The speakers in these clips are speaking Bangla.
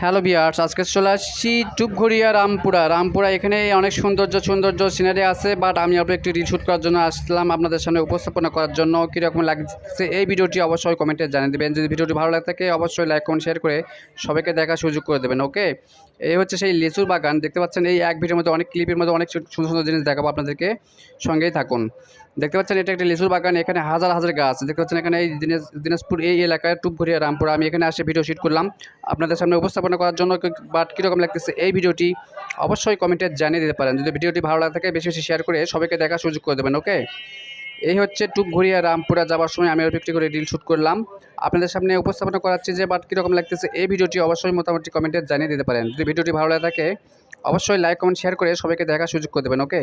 হ্যালো বিয়ার্স আজকে চলে আসছি টুপঘড়িয়া রামপুরা। রামপুরা এখানে অনেক সৌন্দর্য সৌন্দর্য সিনারি আছে বাট আমি আপনার একটি রিল শ্যুট করার জন্য আসলাম আপনাদের সামনে উপস্থাপনা করার জন্য। কীরকম লাগছে এই ভিডিওটি অবশ্যই কমেন্টে জানিয়ে দেবেন। যদি ভিডিওটি ভালো লাগে থাকে, অবশ্যই লাইক কমেন্ট শেয়ার করে সবাইকে দেখার সুযোগ করে দেবেন ওকে এই হচ্ছে সেই লিচুর বাগান। দেখতে পাচ্ছেন এই এক ভিডিওর মধ্যে, অনেক ক্লিপের মধ্যে অনেক সুন্দর সুন্দর জিনিস দেখাবো আপনাদেরকে। সঙ্গেই থাকুন। দেখতে পাচ্ছেন এটা একটা লিচুর বাগান, এখানে হাজার হাজার গাছ। দেখতে পাচ্ছেন এখানে এই দিনাজ, দিনাজপুর এই এলাকায় টুপঘড়িয়া রামপুরা। আমি এখানে আসে ভিডিও শুট করলাম। আপনাদের সামনে উপস্থাপনা করার জন্য বাট কীরকম লাগতেছে এই ভিডিওটি অবশ্যই কমেন্টে জানিয়ে দিতে পারেন। যদি ভিডিওটি ভালো লাগে থাকে, বেশি বেশি শেয়ার করে সবাইকে দেখার সুযোগ করে দেবেন ওকে এই হচ্ছে টুক ঘুরিয়া রামপুরা যাওয়ার সময় আমি একটি করে রিল শ্যুট করলাম। আপনাদের সামনে উপস্থাপনা করাচ্ছি যে বাট কীরকম লাগতেছে এই ভিডিওটি অবশ্যই মোটামুটি কমেন্টে জানিয়ে দিতে পারেন। যদি ভিডিওটি ভালো লাগে থাকে অবশ্যই লাইক কমেন্ট শেয়ার করে সবাইকে দেখার সুযোগ করে দেবেন ওকে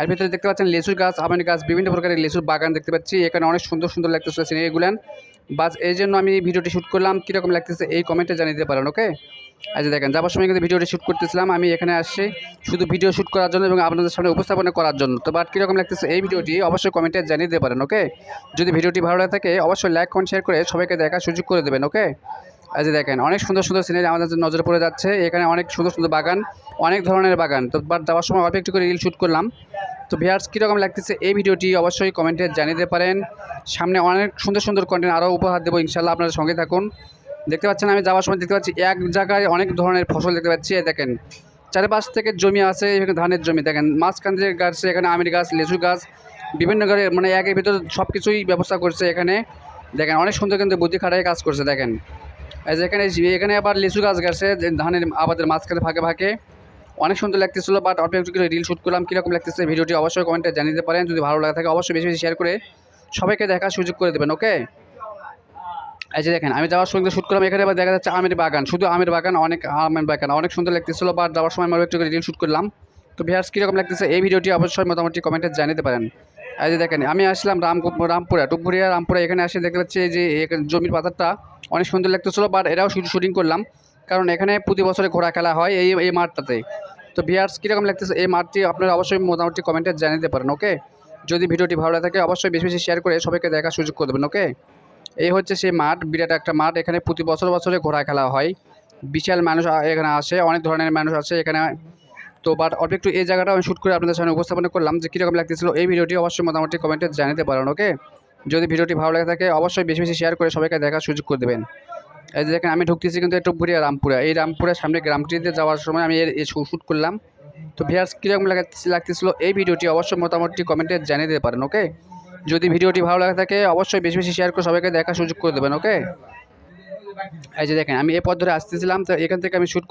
এর ভিতরে দেখতে পাচ্ছেন লিচুর গাছ, আমের গাছ, বিভিন্ন প্রকারের লিচুর বাগান দেখতে পাচ্ছি। এখানে অনেক সুন্দর সুন্দর লাগতেছে সিনারিগুলান বাস এই জন্য আমি ভিডিওটি শ্যুট করলাম। কীরকম লাগতেছে এই কমেন্টে জানিয়ে দিতে পারেন ওকে আজ দেখেন, যাবার সময় কিন্তু ভিডিওটি শ্যুট করতেছিলাম। আমি এখানে আসছি শুধু ভিডিও শ্যুট করার জন্য এবং আপনাদের সামনে উপস্থাপনা করার জন্য। তো বাট কীরকম লাগতেছে এই ভিডিওটি অবশ্যই কমেন্টে জানিয়ে দিতে পারেন ওকে যদি ভিডিওটি ভালো লাগে থাকে, অবশ্যই লাইক কমেন্ট শেয়ার করে সবাইকে দেখার সুযোগ করে দেবেন ওকে এই যে দেখেন, অনেক সুন্দর সুন্দর সিনারি আমাদের নজরে পড়ে যাচ্ছে, এখানে অনেক সুন্দর সুন্দর বাগান, অনেক ধরনের বাগান। তো বাট যাওয়ার সময় অল্প একটু করে রিল শ্যুট করলাম। তো ভিয়ার্স কীরকম লাগতেছে এই ভিডিওটি অবশ্যই কমেন্টে জানিয়ে দিতে পারেন। সামনে অনেক সুন্দর সুন্দর কন্টেন্ট আরও উপহার দেবো ইনশাল্লাহ আপনারা সঙ্গে থাকুন। দেখতে পাচ্ছেন, আমি যাওয়ার সময় দেখতে পাচ্ছি এক জায়গায় অনেক ধরনের ফসল দেখতে পাচ্ছি। দেখেন, চারিপাশ থেকে জমি আছে, এখানে ধানের জমি। দেখেন, মাঝখান গাছ, এখানে আমের গাছ লেচু গাছ, বিভিন্ন গাড়ি মানে একের ভিতরে সব কিছুই ব্যবস্থা করছে এখানে। দেখেন, অনেক সুন্দর কিন্তু বুদ্ধি খাটাই কাজ করছে, দেখেন। এখানে এখানে আবার লিচু গাছ গেছে ধানের আবাদের মাঝখানে ফাঁকে ফাঁকে অনেক সুন্দর লাগতেছিল বাট অল্প একটু রিল শ্যুট করলাম, কীরকম লাগতেছে ভিডিওটি অবশ্যই কমেন্টে জানিয়ে দিতে পারেন। যদি ভালো লাগে থাকে অবশ্যই বেশি বেশি শেয়ার করে সবাইকে দেখার সুযোগ করে দেবেন ওকে এই যে দেখেন, আমি যাওয়ার সঙ্গে শ্যুট করলাম, এখানে আবার দেখা যাচ্ছে আমের বাগান। শুধু আমের বাগান, অনেক আমের বাগান, অনেক সুন্দর লাগতেছিল বাট যাওয়ার সময় আমার একটু রিল শ্যুট করলাম। তো ভিয়ার্স কীরকম লাগতেছে এই ভিডিওটি অবশ্যই মোটামুটি কমেন্টে জানিয়ে পারেন। এই যে দেখেন, আমি আসলাম রাম রামপুরা টুকপুরিয়া রামপুরা, এখানে এসে দেখতে পাচ্ছি যে জমির পাতারটা অনেক সুন্দর লাগতেছিল বাট শুধু শুটিং করলাম। কারণ এখানে প্রতি বছরে ঘোড়া খেলা হয় এই এই মাঠটাতে। তো ভিয়ার্স কীরকম লাগতেছে এই মাঠটি, আপনারা অবশ্যই মোটামুটি কমেন্টে জানিয়ে দিতে পারেন ওকে যদি ভিডিওটি ভালো লাগে থাকে, অবশ্যই বেশি বেশি শেয়ার করে সবাইকে দেখার সুযোগ করে দেবেন ওকে এই হচ্ছে সেই মাঠ, বিরাট একটা মাঠ, এখানে প্রতি বছর বছরে ঘোড়া খেলা হয়। বিশাল মানুষ এখানে আসে, অনেক ধরনের মানুষ আছে এখানে তো বাট অল্প একটু এই জায়গাটা আমি শ্যুট করে আপনাদের সামনে উপস্থাপন করলাম যে কীরকম লাগতেছিল। এই ভিডিওটি অবশ্যই মোটামুটি কমেন্টে জানিতে পারেন ওকে যদি ভিডিওটি ভালো লাগে থাকে, অবশ্যই বেশি বেশি শেয়ার করে সবাইকে দেখার সুযোগ করে দেবেন। এই যে দেখেন, আমি ঢুকতেছি কিন্তু একটু ঘুরিয়ে রামপুরা। এই রামপুরের সামনে গ্রামটিতে যাওয়ার সময় আমি এর শ্যুট করলাম। তো ভিয়ার্স কীরকম লাগতেছিল এই ভিডিওটি অবশ্যই মোটামুটি কমেন্টে জানিয়ে দিতে পারেন ওকে যদি ভিডিওটি ভালো লাগে থাকে, অবশ্যই বেশি বেশি শেয়ার করে সবাইকে দেখার সুযোগ করে দেবেন ওকে এই যে দেখেন, আমি এই পথ ধরে আসতেছিলাম, তো এখান থেকে আমি শ্যুট